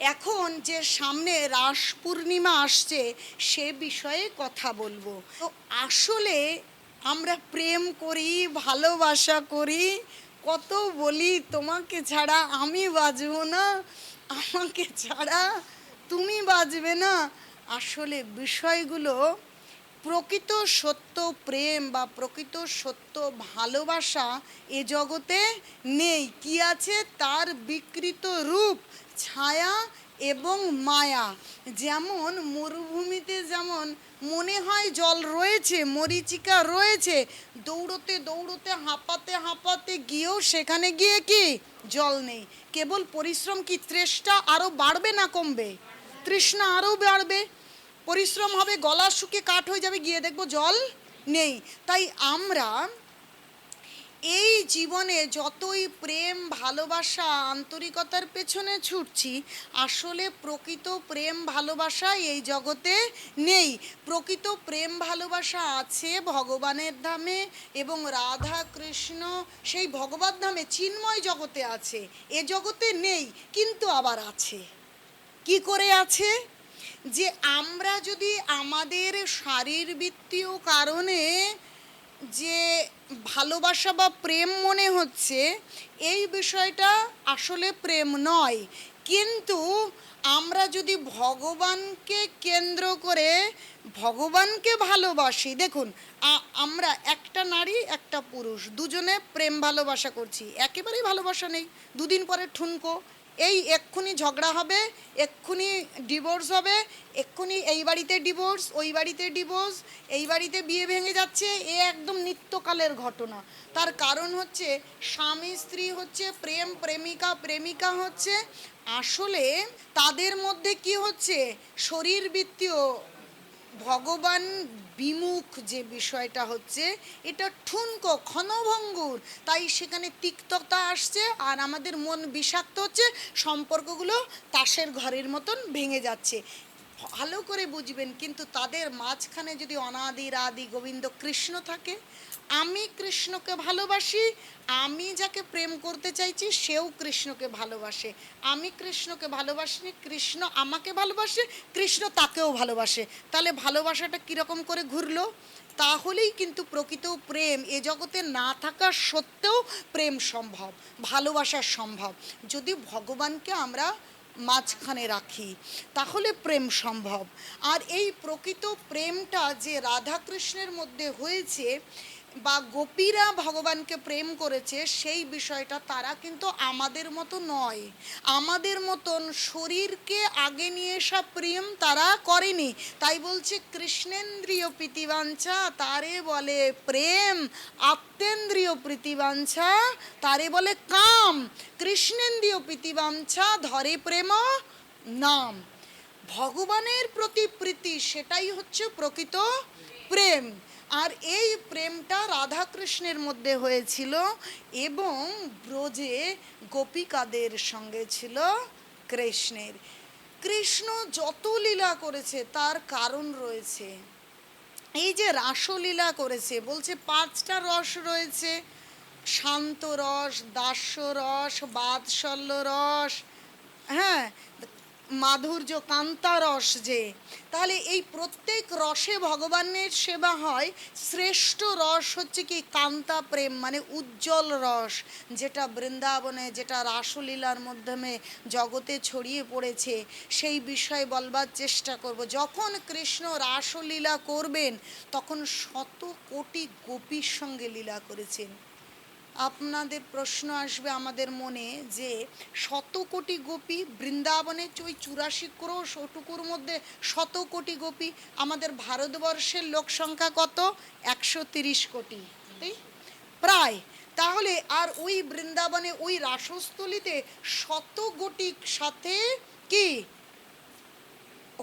এখন যে সামনে রাস পূর্ণিমা আসছে, সে বিষয়ে কথা বলব। তো আসলে আমরা প্রেম করি, ভালোবাসা করি, কত বলি তোমাকে ছাড়া আমি বাজবো না, আমাকে ছাড়া তুমি বাজবে না। আসলে বিষয়গুলো প্রকৃত সত্য প্রেম বা প্রকৃত সত্য ভালোবাসা এ জগতে নেই। কি আছে? তার বিকৃত রূপ। ছায়া এবং মায়া। যেমন মরুভূমিতে যেমন মনে হয় জল রয়েছে, মরিচিকা রয়েছে, দৌড়তে দৌড়তে, হাঁপাতে হাঁপাতে গিয়েও সেখানে গিয়ে কি? জল নেই। কেবল পরিশ্রম কি তৃষ্ণা আরও বাড়বে না কমবে? তৃষ্ণা আরও বাড়বে। পরিশ্রম হবে, গলা শুকিয়ে কাঠ হয়ে যাবে, গিয়ে দেখব জল নেই। তাই আমরা এই জীবনে যতই প্রেম, ভালোবাসা, আন্তরিকতার পেছনে ছুটছি, আসলে প্রকৃত প্রেম, ভালোবাসা এই জগতে নেই। প্রকৃত প্রেম, ভালোবাসা আছে ভগবানের ধামে এবং রাধা কৃষ্ণ সেই ভগবত ধামে চিন্ময় জগতে আছে। এ জগতে নেই, কিন্তু আবার আছে। কি করে আছে? যে আমরা যদি আমাদের শারীরবৃত্তীয় কারণে যে ভালোবাসা বা প্রেম মনে হচ্ছে, এই বিষয়টা আসলে প্রেম নয়। কিন্তু আমরা যদি ভগবানকে কেন্দ্র করে ভগবানকে ভালোবাসি, দেখুন আমরা একটা নারী, একটা পুরুষ, দুজনে প্রেম ভালোবাসা করছি, একেবারেই ভালোবাসা নেই। দুদিন পরে ঠুনকো এই এক্ষুনি ঝগড়া হবে, এক্ষুনি ডিভোর্স হবে, এক্ষুনি এই বাড়িতে ডিভোর্স ওই বাড়িতে ডিভোর্স এই বাড়িতে বিয়ে ভেঙে যাচ্ছে, এ একদম নিত্যকালের ঘটনা। তার কারণ হচ্ছে স্বামী, স্ত্রী হচ্ছে প্রেম, প্রেমিকা প্রেমিকা হচ্ছে, আসলে তাদের মধ্যে কি হচ্ছে? শরীরবৃত্তীয় ভগবান বিমুখ যে বিষয়টা হচ্ছে, এটা ঠুনকো ক্ষণভঙ্গুর। তাই সেখানে তিক্ততা আসছে আর আমাদের মন বিষাক্ত হচ্ছে, সম্পর্কগুলো তাসের ঘরের মতন ভেঙে যাচ্ছে। ভালো করে বুঝবেন, কিন্তু তাদের মাঝখানে যদি অনাদি রাদি গোবিন্দ কৃষ্ণ থাকে আমি কৃষ্ণকে ভালোবাসি, আমি যাকে প্রেম করতে চাইছি সেও কৃষ্ণকে ভালোবাসে। আমি কৃষ্ণকে ভালোবাসি কৃষ্ণ আমাকে ভালোবাসে, কৃষ্ণ তাকেও ভালোবাসে। তাহলে ভালোবাসাটা কীরকম করে ঘুরলো? তাহলেই কিন্তু প্রকৃত প্রেম, এ জগতে না থাকা সত্ত্বেও প্রেম সম্ভব, ভালোবাসা সম্ভব। যদি ভগবানকে আমরা মাঝখানে রাখি, তাহলে প্রেম সম্ভব। আর এই প্রকৃত প্রেমটা যে রাধাকৃষ্ণের মধ্যে হয়েছে বা গোপীরা ভগবানকে প্রেম করেছে, সেই বিষয়টা তারা কিন্তু আমাদের মতো নয়। আমাদের মতন শরীরকে আগে নিয়ে এসা প্রেম তারা করেনি। তাই বলছে, কৃষ্ণেন্দ্রীয় প্রীতিবাঞ্ছা তারে বলে প্রেম, আত্মেন্দ্রীয় প্রীতিবাঞ্ছা তারে বলে কাম। কৃষ্ণেন্দ্রীয় প্রীতিবাঞ্ছা ধরে প্রেম, নাম। ভগবানের প্রতি প্রীতি, সেটাই হচ্ছে প্রকৃত প্রেম। আর এই প্রেমটা রাধাকৃষ্ণের মধ্যে হয়েছিল এবং ব্রজে গোপিকাদের সঙ্গে ছিল কৃষ্ণের। কৃষ্ণ যত লীলা করেছে, তার কারণ রয়েছে। এই যে রাসলীলা করেছে, বলছে পাঁচটা রস রয়েছে। শান্ত রস, দাস্য রস, বাৎসল্য রস হ্যাঁ মাধুর্য, কান্তা রস যে, তাহলে এই প্রত্যেক রসে ভগবানের সেবা হয়। শ্রেষ্ঠ রস হচ্ছে কি কান্তা প্রেম মানে উজ্জ্বল রস, যেটা বৃন্দাবনে, যেটা রাসলীলার মাধ্যমে জগতে ছড়িয়ে পড়েছে। সেই বিষয়ে বলবার চেষ্টা করব। যখন কৃষ্ণ রাসলীলা করবেন, তখন শত কোটি গোপীর সঙ্গে লীলা করেছেন। আপনাদের প্রশ্ন আসবে আমাদের মনে যে শত কোটি গোপী বৃন্দাবনে ওই চুরাশি ক্রোশ ওটুকুর মধ্যে শত কোটি গোপী আমাদের ভারতবর্ষের লোক সংখ্যা কত? একশো তিরিশ কোটি। প্রায়। তাহলে আর ওই বৃন্দাবনে ওই রাসস্থলিতে শত গোটির সাথে কি?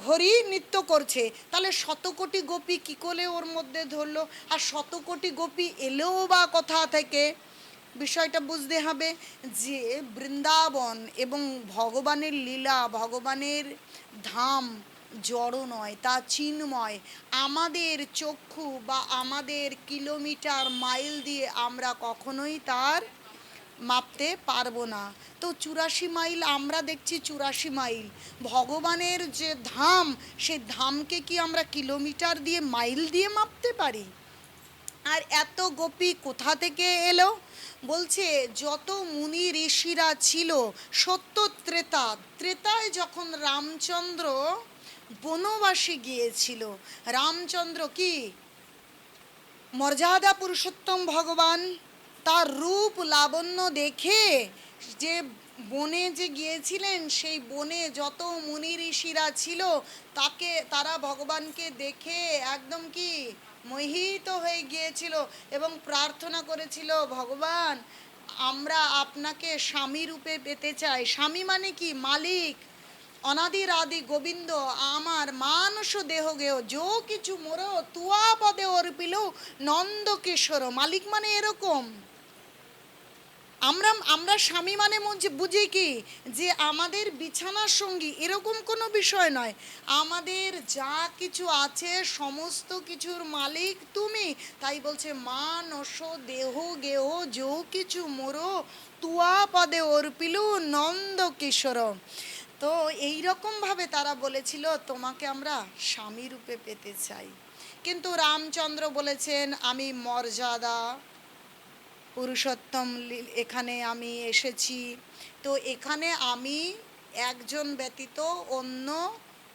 হরি নৃত্য করছে। তাহলে শত কোটি গোপী কী করে ওর মধ্যে ধরলো? আর শত কোটি গোপী এলেও বা কোথা থেকে? বিষয়টা বুঝতে হবে যে বৃন্দাবন এবং ভগবানের লীলা, ভগবানের ধাম জড় নয়, তা চিন্ময়। আমাদের চক্ষু বা আমাদের কিলোমিটার মাইল দিয়ে আমরা কখনোই তার মাপতে পারব না। তো চুরাশি মাইল, আমরা দেখছি চুরাশি মাইল। ভগবানের যে ধাম, সে ধামকে কি আমরা কিলোমিটার দিয়ে মাইল দিয়ে মাপতে পারি? আর এত গোপী কোথা থেকে এলো? বলছে, যত মুনি ঋষিরা ছিল, সত্য ত্রেতা, ত্রেতায় যখন রামচন্দ্র বনবাসে গিয়েছিল, রামচন্দ্র কি? মর্যাদা পুরুষোত্তম ভগবান, তার রূপ লাবণ্য দেখে যে বনে যে গিয়েছিলেন, সেই বনে যত মুনি ঋষিরা ছিল, তাকে, তারা ভগবানকে দেখে একদম কি মোহিত হয়ে গিয়েছিল এবং প্রার্থনা করেছিল, ভগবান, আমরা আপনাকে স্বামী রূপে পেতে চাই। স্বামী মানে কি? মালিক অনাদির আদি গোবিন্দ, আমার মানস দেহ গেহ যো কিছু মোর, তুয়া পদে অর্পিল নন্দ কিশোর মালিক মানে এরকম। আমরা আমরা স্বামী মানে বুঝি কি? যে আমাদের বিছানার সঙ্গী এরকম কোনো বিষয় নয়। আমাদের যা কিছু আছে, সমস্ত কিছুর মালিক তুমি। তাই বলছে মানস দেহ গেহ যো কিছু মোরো তুয়া পদে অর্পিলু নন্দ কিশোর। তো এই ভাবে তারা বলেছিল, তোমাকে আমরা স্বামী রূপে পেতে চাই। কিন্তু রামচন্দ্র বলেছেন, আমি মর্যাদা পুরুষোত্তম এখানে আমি এসেছি। তো এখানে আমি একজন ব্যতীত অন্য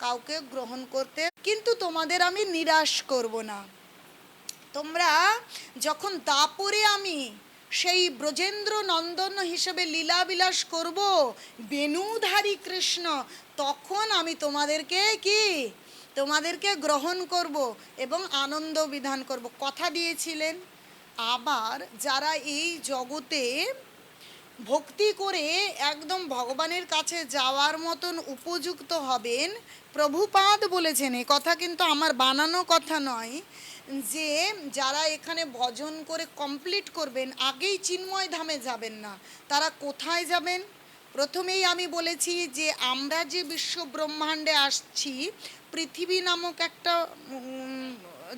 কাউকে গ্রহণ করতে, কিন্তু তোমাদের আমি নিরাশ করব না। তোমরা যখন দাপরে আমি সেই ব্রজেন্দ্র নন্দন হিসেবে লীলাবিলাস করব বেনুধারী কৃষ্ণ, তখন আমি তোমাদেরকে কি? তোমাদেরকে গ্রহণ করব এবং আনন্দ বিধান করব। কথা দিয়েছিলেন। আবার যারা এই জগতে ভক্তি করে একদম ভগবানের কাছে যাওয়ার মতন উপযুক্ত হবেন, প্রভুপাদ বলেছেন, এ কথা কিন্তু আমার বানানো কথা নয়, যে যারা এখানে ভজন করে কমপ্লিট করবেন, আগেই চিন্ময় ধামে যাবেন না। তারা কোথায় যাবেন? প্রথমেই আমি বলেছি যে আমরা যে বিশ্ব ব্রহ্মাণ্ডে আসছি, পৃথিবী নামক একটা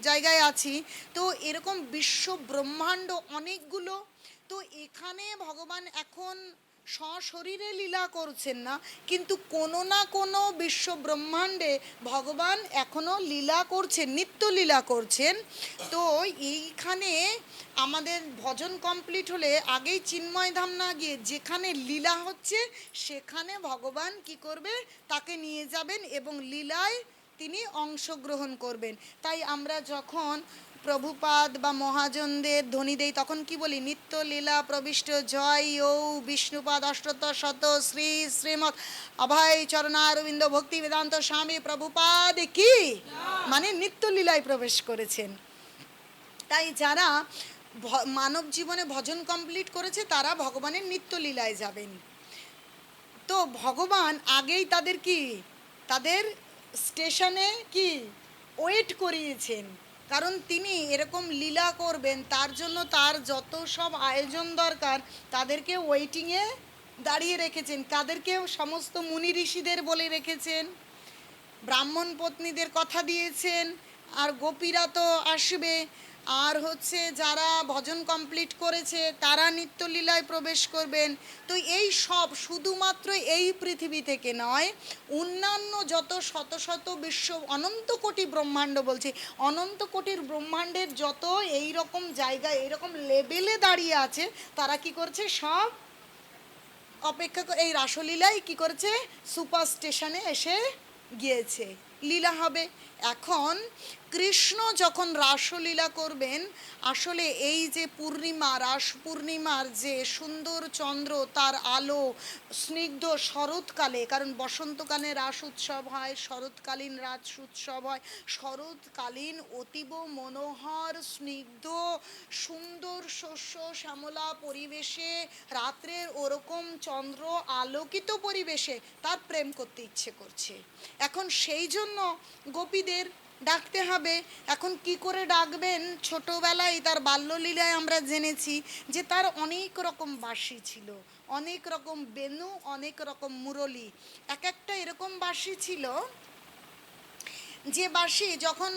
জায়গায় আছি। তো এরকম বিশ্ব ব্রহ্মাণ্ড অনেকগুলো, তো এখানে ভগবান এখন সশরীরে লীলা করছেন না, কিন্তু কোনো না কোনো বিশ্ব ব্রহ্মাণ্ডে ভগবান এখনও লীলা করছেন, নিত্য লীলা করছেন। তো এইখানে আমাদের ভজন কমপ্লিট হলে আগেই চিন্ময় ধাম না গিয়ে যেখানে লীলা হচ্ছে, সেখানে ভগবান কি করবে, তাকে নিয়ে যাবেন এবং লীলায় তিনি অংশগ্রহণ করবেন। তাই আমরা যখন প্রভুপাদ বা মহাজনদের ধ্বনি দেই, তখন কি বলি? নিত্য লীলা প্রবিষ্ট জয় ও বিষ্ণুপাদ অষ্টত শত শ্রী শ্রীমৎ অভয় চরণারবিন্দ ভক্তি বেদান্ত স্বামী প্রভুপাদ কি? মানে নিত্য লীলায় প্রবেশ করেছেন। তাই যারা মানব জীবনে ভজন কমপ্লিট করেছে, তারা ভগবানের নিত্য লীলায় যাবেন। তো ভগবান আগেই তাদের কি? তাদের স্টেশনে কি? ওয়েট করিয়েছেন। কারণ তিনি এরকম লীলা করবেন, তার জন্য তার যত সব আয়োজন দরকার, তাদেরকে ওয়েটিংয়ে দাঁড়িয়ে রেখেছেন। তাদেরকে সমস্ত মুনি ঋষিদের বলে রেখেছেন, ব্রাহ্মণ পত্নীদের কথা দিয়েছেন, আর গোপীরা তো আসবে। আর হচ্ছে যারা ভজন কমপ্লিট করেছে, তারা নিত্যলীলায় প্রবেশ করবেন। তো এই সব শুধুমাত্র এই পৃথিবী থেকে নয়, অন্যান্য যত শত শত বিশ্ব অনন্ত কোটি ব্রহ্মাণ্ড বলছি, অনন্ত কোটির ব্রহ্মাণ্ডের যত এই রকম জায়গায় এইরকম লেভেলে দাঁড়িয়ে আছে, তারা কি করছে সব অপেক্ষা এই রাসলীলাই কি করেছে? সুপার স্টেশনে এসে গিয়েছে। লীলা হবে। এখন কৃষ্ণ যখন রাসলীলা করবেন, আসলে এই যে পূর্ণিমা রাস পূর্ণিমার যে সুন্দর চন্দ্র, তার আলো স্নিগ্ধ শরৎকালে, কারণ বসন্তকালে রাস উৎসব হয়, শরৎকালীন রাস উৎসব হয়, শরৎকালীন অতীব মনোহর, স্নিগ্ধ, সুন্দর শস্য শ্যামলা পরিবেশে, রাত্রের ওরকম চন্দ্র আলোকিত পরিবেশে তার প্রেম করতে ইচ্ছে করছে। এখন সেই জন্য গোপীদের ডাকতে হবে। এখন কি করে ডাকবেন? ছোটবেলায় তার বাল্যলীলায় আমরা জেনেছি যে তার অনেক রকম বাঁশি ছিল, অনেক রকম বেনু, অনেক রকম মুরলি। এক একটা এরকম বাঁশি ছিল যে বাসি যখন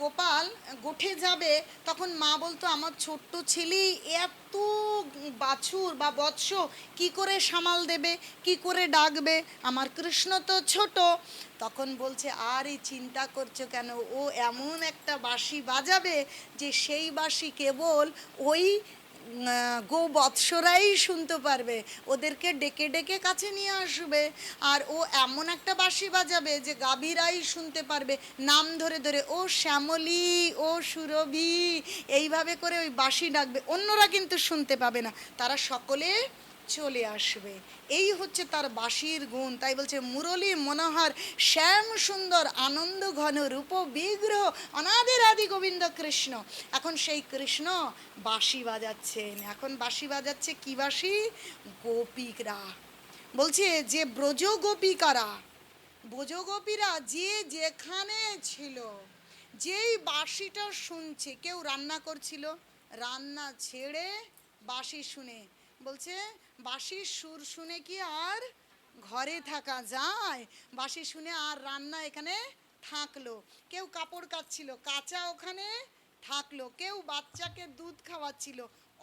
গোপাল, গোঠে যাবে, তখন মা বলতো, আমার ছোট্ট ছেলে, এত বাছুর বা বৎস কি করে সামাল দেবে, কি করে ডাকবে? আমার কৃষ্ণ তো ছোট। তখন বলছে, আর এই চিন্তা করছ কেন? ও এমন একটা বাঁশি বাজাবে যে সেই বাঁশি কেবল ওই গো বৎসরাই শুনতে পারবে। ওদেরকে ডেকে ডেকে কাছে নিয়ে আসবে। আর ও এমন একটা বাসি বাজাবে যে গাভীরাই শুনতে পারবে। নাম ধরে ধরে, ও শ্যামলি, ও সুরভি। এইভাবে করে ওই বাঁশি ডাকবে। অন্যরা কিন্তু শুনতে পাবে না। তারা সকলে চলে আসবে। এই হচ্ছে তার বাঁশির গুণ। তাই বলছে, মুরলী মনোহর, শ্যাম সুন্দর, আনন্দ ঘন, রূপ বিগ্রহ অনাদের আদি গোবিন্দ কৃষ্ণ। এখন সেই কৃষ্ণ বাঁশি বাজাচ্ছেন। এখন বাঁশি বাজাচ্ছে কি বাঁশি? গোপিকরা। বলছে, যে ব্রজ গোপিকারা, ব্রজ গোপীরা যে যেখানে ছিল, যেই বাঁশিটা শুনছে, কেউ রান্না করছিল? রান্না ছেড়ে বাঁশি শুনে। বলছে বাঁশির সুর শুনে কি আর ঘরে থাকা যায়? বাঁশি শুনে আর রান্না এখানে থাকল। কেউ কাপড় কাচ্ছিল, কাঁচা ওখানে থাকল। কেউ বাচ্চাকে দুধ খাওয়াচ্ছিল,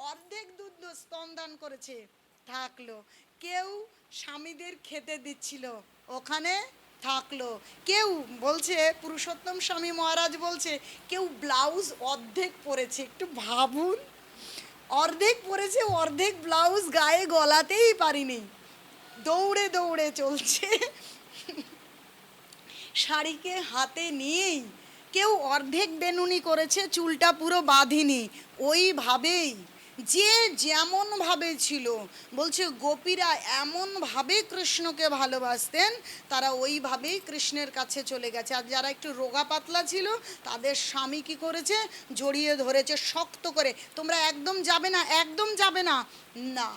অর্ধেক দুধ স্তনদান করেছে, থাকল। কেউ স্বামীদের খেতে দিচ্ছিল, ওখানে থাকল। কেউ বলছে, পুরুষোত্তম স্বামী মহারাজ বলছে, কেউ ব্লাউজ অর্ধেক পরেছে। একটু ভাবুন। অর্ধেক পরেছে, অর্ধেক ব্লাউজ গায়ে গলাতেই পারিনি। দৌড়ে দৌড়ে চলছে। শাড়িকে হাতে নিয়েই কেউ অর্ধেক বেনুনি করেছে, চুলটা পুরো বাঁধিনি। ওইভাবেই যে যেমনভাবে ছিল, বলছে, গোপীরা এমনভাবে কৃষ্ণকে ভালোবাসতেন, তারা ওইভাবেই কৃষ্ণের কাছে চলে গেছে। আর যারা একটু রোগা পাতলা ছিল, তাদের স্বামী কি করেছে? জড়িয়ে ধরেছে শক্ত করে। তোমরা একদম যাবে না, একদম যাবে না। না,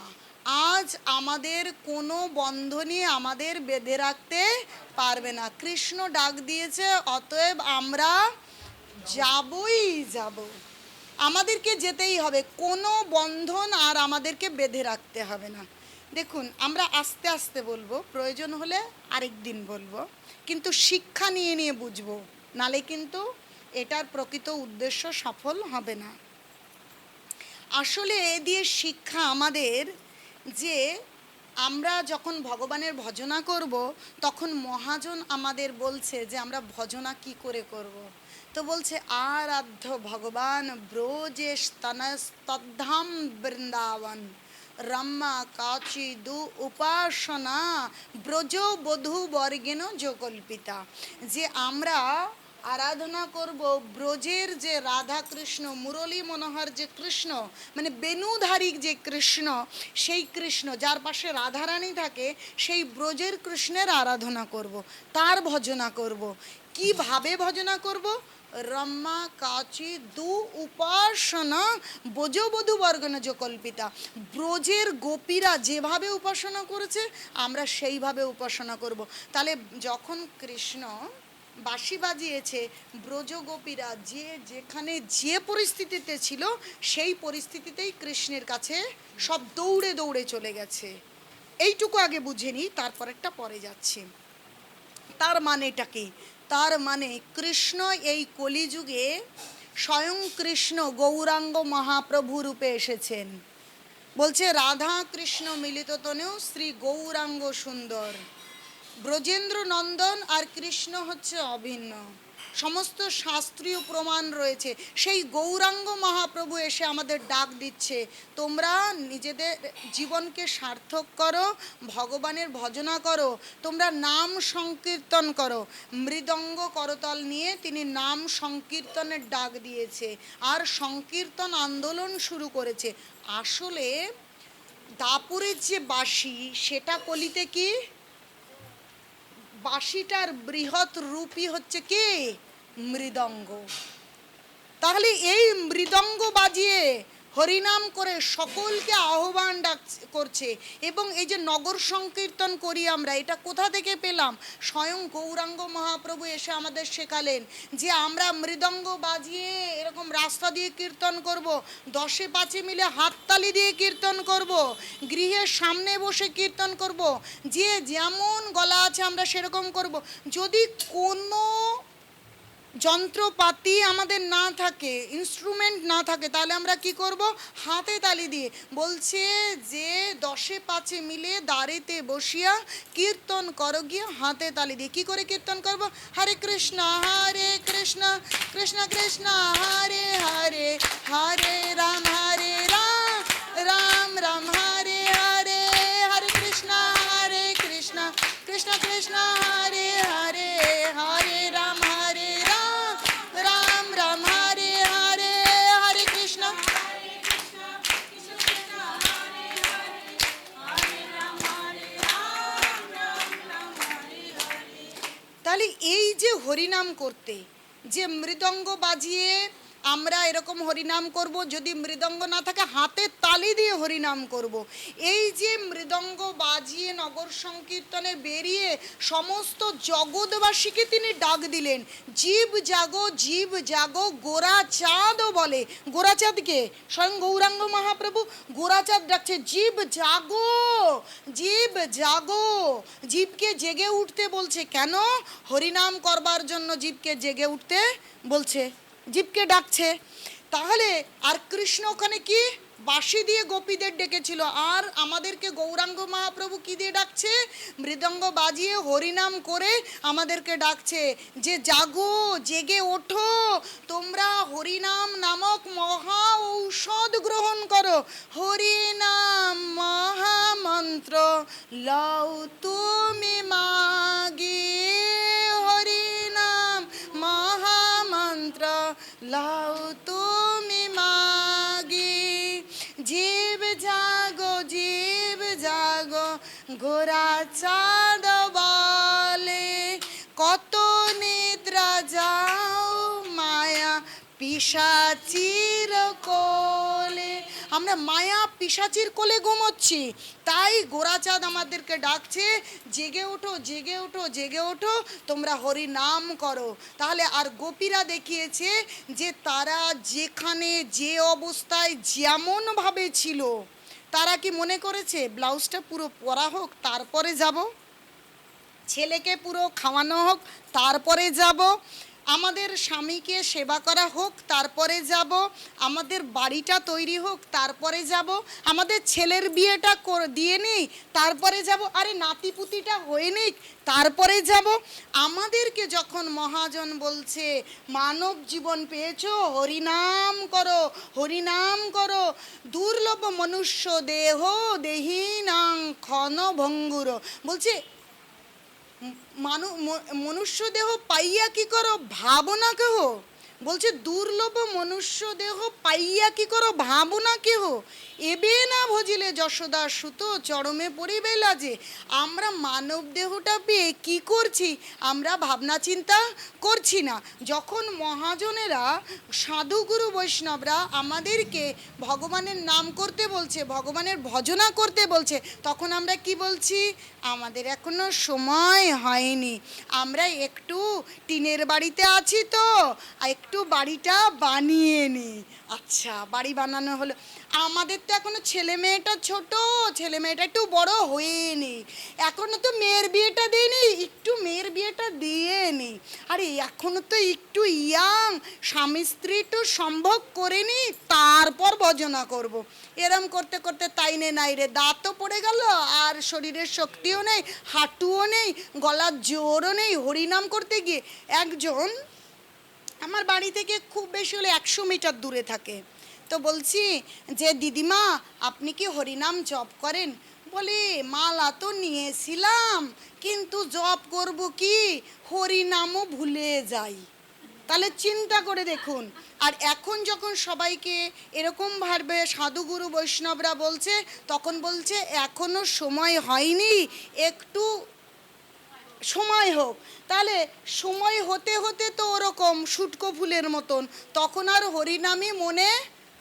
আজ আমাদের কোনো বন্ধনই আমাদের বেঁধে রাখতে পারবে না। কৃষ্ণ ডাক দিয়েছে, অতএব আমরা যাবই যাব। আমাদেরকে যেতেই হবে। কোনো বন্ধন আর আমাদেরকে বেঁধে রাখতে হবে না। দেখুন, আমরা আস্তে আস্তে বলব, প্রয়োজন হলে আরেক দিন বলব, কিন্তু শিক্ষা নিয়ে নিয়ে বুঝব, নালে কিন্তু এটার প্রকৃত উদ্দেশ্য সফল হবে না। আসলে এ দিয়ে শিক্ষা আমাদের যে আমরা যখন ভগবানের ভজনা করব, তখন মহাজন আমাদের বলছে যে আমরা ভজনা কি করে করব। তো বলছে, আরাধ্য ভগবান ব্রজে স্তনস্তদ্ধাম বৃন্দাবন। রম্মা কাচি দু উপাসনা ব্রজ বধূ বর্গেন যোগল্পিতা যে আমরা আরাধনা করব ব্রজের যে রাধা কৃষ্ণ মুরলী মনোহর যে কৃষ্ণ মানে বেনুধারী যে কৃষ্ণ, সেই কৃষ্ণ, যার পাশে রাধারানী থাকে, সেই ব্রজের কৃষ্ণের আরাধনা করব, তার ভজনা করব। কীভাবে ভজনা করব? রম্মা, কাচি, দু উপাসনা বোজবধূ বর্গনজ কল্পিতা। ব্রজের গোপীরা যেভাবে উপাসনা করেছে, আমরা সেইভাবে উপাসনা করব। তাহলে যখন কৃষ্ণ বাঁশি বাজিয়েছে ব্রজগোপীরা যে যেখানে যে পরিস্থিতিতে ছিল, সেই পরিস্থিতিতেই কৃষ্ণের কাছে সব দৌড়ে দৌড়ে চলে গেছে। এইটুকু আগে বুঝে নিই, তারপর একটা পরে যাচ্ছে। তার মানেটা কি? তার মানে কৃষ্ণ এই কলিযুগে স্বয়ং কৃষ্ণ গৌরাঙ্গ মহাপ্রভু রূপে এসেছেন। বলছে, রাধা কৃষ্ণ মিলিত তনেও শ্রী গৌরাঙ্গ সুন্দর। ব্রজেন্দ্র নন্দন আর কৃষ্ণ হচ্ছে অভিন্ন। সমস্ত শাস্ত্রীয় প্রমাণ রয়েছে। সেই গৌরাঙ্গ মহাপ্রভু এসে আমাদের ডাক দিচ্ছে। তোমরা নিজেদের জীবনকে সার্থক করো, ভগবানের ভজনা করো, তোমরা নাম সংকীর্তন করো। মৃদঙ্গ করতল নিয়ে তিনি নাম সংকীর্তনের ডাক দিয়েছে আর সংকীর্তন আন্দোলন শুরু করেছে। আসলে দাপুরের যে বাঁশি, সেটা কলিতে কি? বাঁশিটার বৃহৎ রূপই হচ্ছে কি? মৃদঙ্গ। তাহলে এই মৃদঙ্গ বাজিয়ে হরিনাম করে সকলকে আহ্বান ডাক করছে। এবং এই যে নগর সংকীর্তন করি আমরা, এটা কোথা থেকে পেলাম? স্বয়ং গৌরাঙ্গ মহাপ্রভু এসে আমাদের শেখালেন যে আমরা মৃদঙ্গ বাজিয়ে এরকম রাস্তা দিয়ে কীর্তন করব, দশে পাঁচে মিলে হাততালি দিয়ে কীর্তন করব গৃহের সামনে বসে কীর্তন করব, যে যেমন গলা আছে আমরা সেরকম করব। যদি কোনো যন্ত্রপাতি আমাদের না থাকে ইনস্ট্রুমেন্ট না থাকে, তাহলে আমরা কি করব? হাতে তালি দিয়ে বলছে যে দশে পাঁচে মিলে দাঁড়িতে বসিয়া কীর্তন করো গিয়ে হাতে তালি দিয়ে। কি করে কীর্তন করব? হরে কৃষ্ণ হরে কৃষ্ণ কৃষ্ণ কৃষ্ণ, হরে হরে হরে রাম হরে রাম রাম রাম, হরে হরে হরে কৃষ্ণ হরে কৃষ্ণ কৃষ্ণ কৃষ্ণ, হরে যে হরিনাম করতে যে মৃদঙ্গ বাজিয়ে আমরা এরকম হরিনাম করব, যদি মৃদঙ্গ না থাকে, হাতে তালি দিয়ে হরিনাম করব। এই যে মৃদঙ্গ বাজিয়ে, নগর সংকীর্তনে বেরিয়ে সমস্ত জগৎবাসীকে তিনি ডাক দিলেন। জীব জাগো জীব জাগো, গোরা চাঁদও বলে। গোরা চাঁদকে স্বয়ং গৌরাঙ্গ মহাপ্রভু। গোরা চাঁদ ডাকছে, জীব জাগো জীব জাগো। জীবকে জেগে উঠতে বলছে, কেন? হরিনাম করবার জন্য জীবকে জেগে উঠতে বলছে। জীবকে ডাকছে। তাহলে আর কৃষ্ণ ওখানে কি? বাঁশি দিয়ে গোপীদের ডেকেছিল। আর আমাদেরকে গৌরাঙ্গ মহাপ্রভু কি দিয়ে ডাকছে? মৃদঙ্গ বাজিয়ে হরিনাম করে আমাদেরকে ডাকছে যে, জাগো, জেগে ওঠো। তোমরা হরিনাম নামক মহা ঔষধ গ্রহণ করো। হরিনাম মহামন্ত্র, লও তুমি মাগে লও তুমি মাগি, জীব জাগো জীব জাগো গোরা চাঁদ বলে, কত নিদ্রা যাও মায়া পিসাচির কোলে আমরা মায়া পিসাচির কোলে ঘুমোচ্ছি। তাই গোরাচাঁদ আমাদেরকে ডাকছে, জেগে ওঠো জেগে ওঠো জেগে ওঠো, তোমরা হরি নাম করো। তাহলে আর গোপীরা দেখিয়েছে যে তারা যেখানে, যে অবস্থায় যেমনভাবে ছিল, তারা কি মনে করেছে, ব্লাউজটা পুরো পরা হোক, তারপরে যাব? ছেলেকে পুরো খাওয়ানো হোক, তারপরে যাব? আমাদের স্বামীকে সেবা করা হোক, তারপরে যাব। আমাদের বাড়িটা তৈরি হোক, তারপরে যাব। আমাদের ছেলের বিয়েটা দিয়ে নেই, তারপরে যাব। আরে নাতিপুতিটা হয়ে নেই, তারপরে যাব। আমাদেরকে যখন মহাজন বলছে, মানব জীবন পেয়েছ, হরিনাম করো হরিনাম করো। দুর্লভ মনুষ্য দেহ দেহীনাং ক্ষণ ভঙ্গুর বলছে মানু মনুষ্য দেহ পাইয়া কি করো? ভাবনা কেহ? বলছে, দুর্লভ মনুষ্য দেহ পাইয়া কি করো, ভাবনা কেহ এবে না ভজিলে যশোদা সুত, চরমে পড়িবে লাজে। আমরা মানব দেহটা পেয়ে কি করছি? আমরা ভাবনা চিন্তা করছি না। যখন মহাজনেরা, সাধুগুরু বৈষ্ণবরা আমাদেরকে ভগবানের নাম করতে বলছে, ভগবানের ভজনা করতে বলছে, তখন আমরা কি বলছি? আমাদের এখনও সময় হয়নি। আমরা একটু টিনের বাড়িতে আছি তো একটু বাড়িটা বানিয়ে নিই আচ্ছা বাড়ি বানানো হলো। আমাদের তো এখনও ছেলে মেয়েটা ছোট, ছেলে মেয়েটা একটু বড় হয়নি এখনও তো মেয়ের বিয়েটা দিইনি একটু মেয়ের বিয়েটা দিয়ে নি। আরে, এখনও তো একটু ইয়াং, স্বামী স্ত্রী একটু সম্ভব করে নি, তারপর ভজনা করব। এরম করতে করতে তাই নে নাই রে দাঁতও পড়ে গেল, আর শরীরের শক্তিও নেই, হাঁটুও নেই, গলার জোরও নেই, হরিনাম করতে গিয়ে একজন আমার বাড়ি থেকে খুব বেশি হলে একশো মিটার দূরে থাকে। তো বলছি যে, দিদিমা, আপনি কি হরিনাম জপ করেন? বলে, মালা তো নিয়েছিলাম, কিন্তু জপ করব কি? হরিনামও ভুলে যাই। তাহলে চিন্তা করে দেখুন। আর এখন যখন সবাইকে এরকম ভাবে সাধুগুরু বৈষ্ণবরা বলছে, তখন বলছে, এখনও সময় হয়নি, একটু সময় হোক। তাহলে সময় হতে হতে তো ওরকম শুটকো ফুলের মতন। তখন আর হরিনামই মনে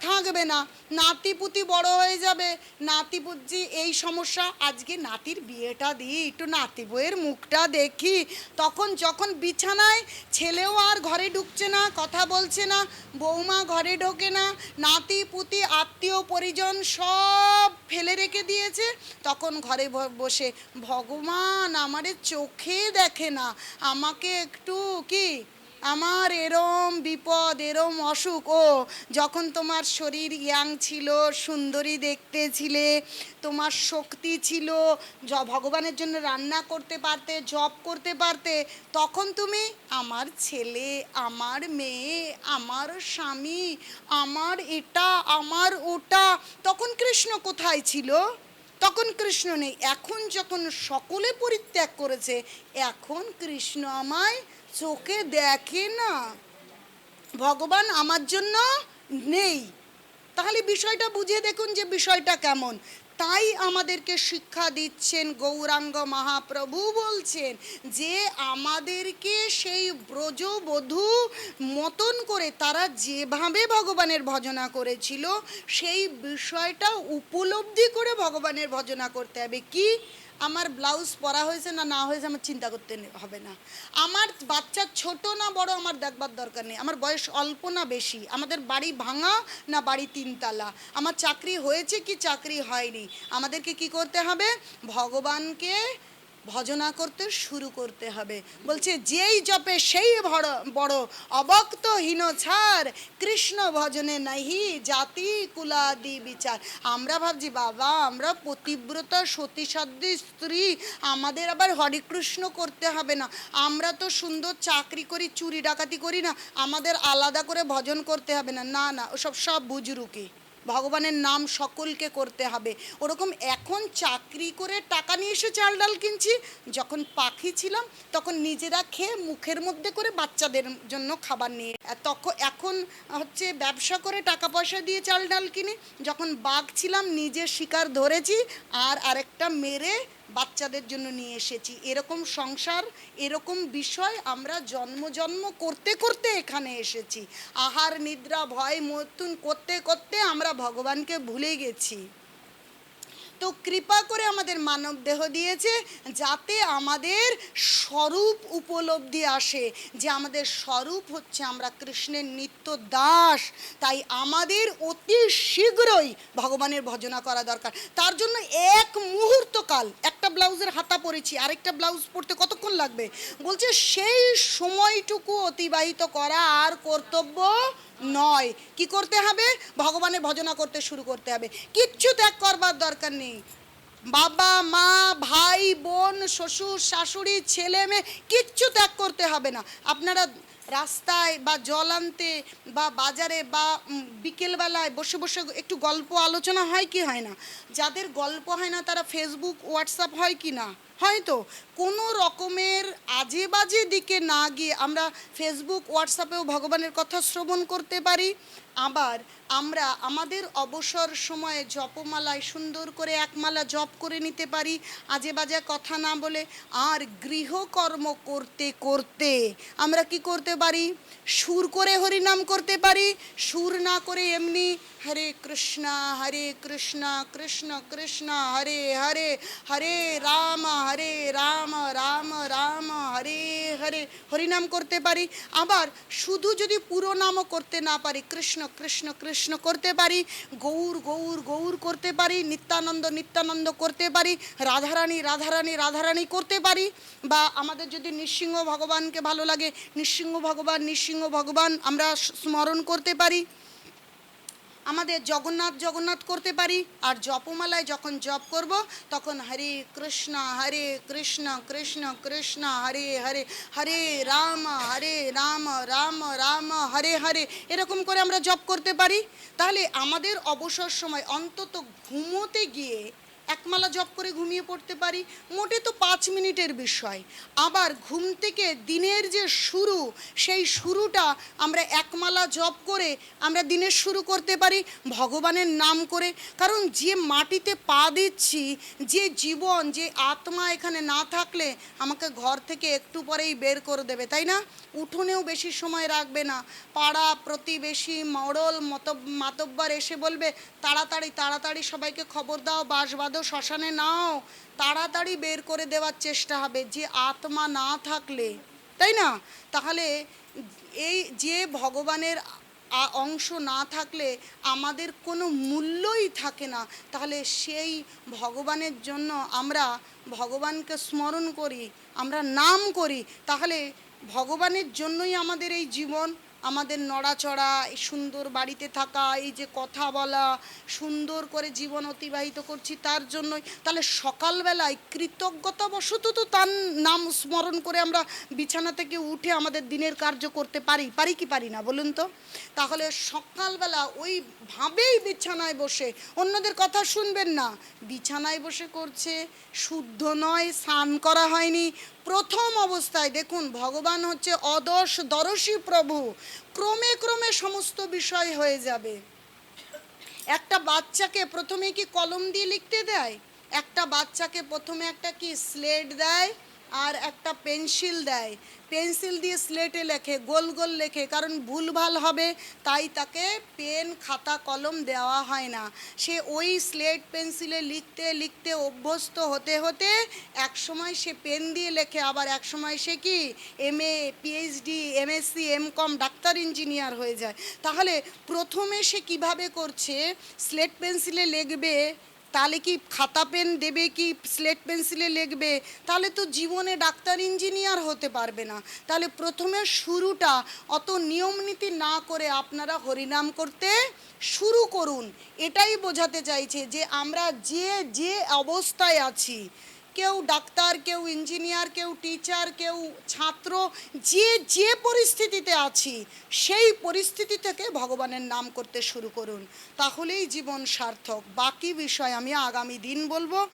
থাকবে না। নাতিপুতি বড় হয়ে যাবে। নাতিপুতি এই সমস্যা আজকে নাতির বিয়েটা দিই। একটু নাতি বইয়ের মুখটা দেখি। তখন যখন বিছানায় ছেলেও আর ঘরে ঢুকছে না, কথা বলছে না বৌমা ঘরে ঢোকে না নাতি পুতি আত্মীয়, পরিজন সব ফেলে রেখে দিয়েছে, তখন ঘরে বসে, ভগবান, আমারে চোখে দেখে না। আমাকে একটু কি আমার এরম বিপদ, এরম অসুখ, ও যখন তোমার শরীর ইয়াং ছিল, সুন্দরী দেখতে ছিলে, তোমার শক্তি ছিল, য- ভগবানের জন্য রান্না করতে পারতে জব করতে পারতে, তখন তুমি আমার ছেলে, আমার মেয়ে, আমার স্বামী, আমার এটা, আমার ওটা, তখন কৃষ্ণ কোথায় ছিল? তখন কৃষ্ণ নেই। এখন যখন সকলে পরিত্যাগ করেছে, এখন কৃষ্ণ আমায় চোখে দেখে না। ভগবান আমার জন্য নেই। তাহলে বিষয়টা বুঝে দেখুন যে বিষয়টা কেমন। তাই আমাদেরকে শিক্ষা দিচ্ছেন গৌরাঙ্গ মহাপ্রভু বলছেন যে আমাদেরকে সেই ব্রজবধূ মতন করে তারা যেভাবে ভগবানের ভজনা করেছিল, সেই বিষয়টা উপলব্ধি করে ভগবানের ভজনা করতে হবে। কি? আমার ব্লাউজ পরা হয়েছে না না হয়েছে আমার চিন্তা করতে হবে না। আমার বাচ্চা ছোট না বড় আমার দেখবার দরকার নেই। আমার বয়স অল্প না বেশি। আমাদের বাড়ি ভাঙা না বাড়ি তিনতলা। আমার চাকরি হয়েছে কি চাকরি হয়নি? আমাদেরকে কি করতে হবে? ভগবানকে ভজনা করতে শুরু করতে হবে। বলছে, যেই জপে সেই বড় বড় অবক্তহীন ছাড়, কৃষ্ণ ভজনে নাহি জাতি কুলাদি বিচার। আমরা ভাবছি, বাবা, আমরা পতিব্রতা সতীসাধ্য স্ত্রী, আমাদের আবার হরিকৃষ্ণ করতে হবে না। আমরা তো সুন্দর চাকরি করি, চুরি ডাকাতি করি না, আমাদের আলাদা করে ভজন করতে হবে না। না না, ওসব সব বুজরুকি। ভগবানের নাম সকলকে করতে হবে। ওরকম এখন চাকরি করে টাকা নিয়ে এসে চাল ডাল কিনছি, যখন পাখি ছিলাম, তখন নিজেরা খেয়ে মুখের মধ্যে করে বাচ্চাদের জন্য খাবার নিয়ে তখন এখন হচ্ছে ব্যবসা করে টাকা পয়সা দিয়ে চাল ডাল কিনি, যখন বাঘ ছিলাম নিজে শিকার ধরেছি, আর আরেকটা মেরে বাচ্চাদের জন্য নিয়ে এসেছি। এরকম সংসার, এরকম বিষয় আমরা জন্ম জন্ম করতে করতে এখানে এসেছি। আহার, নিদ্রা, ভয় মতুন করতে করতে আমরা ভগবানকে ভুলে গেছি। তো কৃপা করে আমাদের মানব দেহ দিয়েছে যাতে আমাদের স্বরূপ উপলব্ধি আসে, যে আমাদের স্বরূপ হচ্ছে আমরা কৃষ্ণের নিত্য দাস। তাই আমাদের অতি শীঘ্রই ভগবানের ভজনা করা দরকার। তার জন্য এক মুহূর্ত কাল, একটা ব্লাউজের হাতা পরেছি, আরেকটা ব্লাউজ পরতে কতক্ষণ লাগবে? বলছে, সেই সময়টুকু অতিবাহিত করা আর কর্তব্য নয়। কি করতে হবে? ভগবানের ভজনা করতে শুরু করতে হবে। কিচ্ছু ত্যাগ করবার দরকার নেই। বাবা, মা, ভাই, বোন, শ্বশুর, শাশুড়ি, ছেলে মেয়ে কিচ্ছু ত্যাগ করতে হবে না। আপনারা রাস্তায় বা জল আনতে বা বাজারে বা বিকেলবেলায় বসে বসে একটু গল্প আলোচনা হয় কি হয় না? যাদের গল্প হয় না, তারা ফেসবুক হোয়াটসঅ্যাপ হয় কি না? হয়তো কোনো রকমের আজে বাজে দিকে না গিয়ে আমরা ফেসবুক হোয়াটসঅ্যাপেও ভগবানের কথা শ্রবণ করতে পারি। আবার আমরা আমাদের অবসর সময়ে জপমালায় সুন্দর করে একমালা জপ করে নিতে পারি, আজে বাজে কথা না বলে। আর গৃহকর্ম করতে করতে আমরা কি করতে পারি? সুর করে হরিনাম করতে পারি, সুর না করে এমনি হরে কৃষ্ণ হরে কৃষ্ণ কৃষ্ণ কৃষ্ণ, হরে হরে হরে রাম হরে রাম রাম রাম, হরে হরে হরিনাম করতে পারি। আবার শুধু যদি পুরো নামও করতে না পারি, কৃষ্ণ কৃষ্ণ কৃষ্ণ করতে পারি, গৌর গৌর গৌর করতে পারি, নিত্যানন্দ নিত্যানন্দ করতে পারি, রাধারানী রাধারানী রাধারানী করতে পারি, বা আমাদের যদি নৃসিংহ ভগবানকে ভালো লাগে, নৃসিংহ ভগবান নৃসিংহ ভগবান আমরা স্মরণ করতে পারি। আমাদের জগন্নাথ জগন্নাথ করতে পারি, আর জপমালায় যখন জপ করব, তখন হরে কৃষ্ণ হরে কৃষ্ণ কৃষ্ণ কৃষ্ণ, হরে হরে হরে রাম হরে রাম রাম রাম, হরে হরে, এরকম করে আমরা জপ করতে পারি। তাহলে আমাদের অবসর সময় অন্তত ঘুমোতে গিয়ে একমালা জপ করে ঘুমিয়ে পড়তে পারি। মোটে তো পাঁচ মিনিটের বিষয়। আবার ঘুম থেকে দিনের যে শুরু, সেই শুরুটা আমরা একমালা জপ করে আমরা দিনের শুরু করতে পারি ভগবানের নাম করে। কারণ যে মাটিতে পা দিচ্ছি, যে জীবন, যে আত্মা এখানে না থাকলে আমাকে ঘর থেকে একটু পরেই বের করে দেবে, তাই না? উঠোনেও বেশি সময় রাখবে না। পাড়া প্রতিবেশী মডল মত মাতব্বর এসে বলবে, তাড়াতাড়ি তাড়াতাড়ি সবাইকে খবর দাও বাস বাঁধো। শ্মশানে নাও, তাড়াতাড়ি বের করে দেওয়ার চেষ্টা হবে, যে আত্মা না থাকলে। তাই না? তাহলে এই যে ভগবানের অংশ না থাকলে আমাদের কোনো মূল্যই থাকে না। তাহলে সেই ভগবানের জন্য আমরা ভগবানকে স্মরণ করি, আমরা নাম করি। তাহলে ভগবানের জন্যই আমাদের এই জীবন আমাদের নড়াচড়া, এই সুন্দর বাড়িতে থাকা, এই যে কথা বলা, সুন্দর করে জীবন অতিবাহিত করছি তার জন্যই। তাহলে সকালবেলায় কৃতজ্ঞতাবশত তো তার নাম স্মরণ করে আমরা বিছানা থেকে উঠে আমাদের দিনের কার্য করতে পারি পারি কি পারি না বলুন তো? তাহলে সকালবেলা ওই ভাবেই বিছানায় বসে, অন্যদের কথা শুনবেন না। বিছানায় বসে করছে, শুদ্ধ নয়, স্নান করা হয়নি প্রথম অবস্থায় দেখুন, ভগবান হচ্ছে অদর্শ দরশী প্রভু। ক্রমে ক্রমে সমস্ত বিষয় হয়ে যাবে। একটা বাচ্চাকে প্রথমে কি কলম দিয়ে লিখতে দেয়? একটা বাচ্চাকে প্রথমে একটা কি স্লেট দেয়? আর একটা পেন্সিল দেয়। পেন্সিল দিয়ে স্লেটে লেখে, গোল গোল লেখে, কারণ ভুলভাল হবে, তাই তাকে পেন, খাতা, কলম দেওয়া হয় না। সে ওই স্লেট পেন্সিলে লিখতে লিখতে অভ্যস্ত হতে হতে এক সময় সে পেন দিয়ে লেখে, আবার এক সময় সে কি M A PhD, MSc M Com doctor engineer হয়ে যায়। তাহলে প্রথমে সে কীভাবে করছে, স্লেট পেন্সিলে লিখবে তাহলে কি খাতা পেন দেবে কি স্লেট পেন্সিলে লিখবে? তাহলে তো জীবনে ডাক্তার, ইঞ্জিনিয়ার হতে পারবে না। তাহলে প্রথমে শুরুটা অত নিয়ম নীতি না করে আপনারা হরিনাম করতে শুরু করুন। এটাই বোঝাতে চাইছে যে আমরা যে যে অবস্থায় আছি কেউ ডাক্তার, কেউ ইঞ্জিনিয়ার, কেউ টিচার, কেউ ছাত্র, যে যে পরিস্থিতিতে আছি, সেই পরিস্থিতি থেকে ভগবানের নাম করতে শুরু করুন। তাহলেই জীবন সার্থক। বাকি বিষয় আমি আগামী দিন বলব।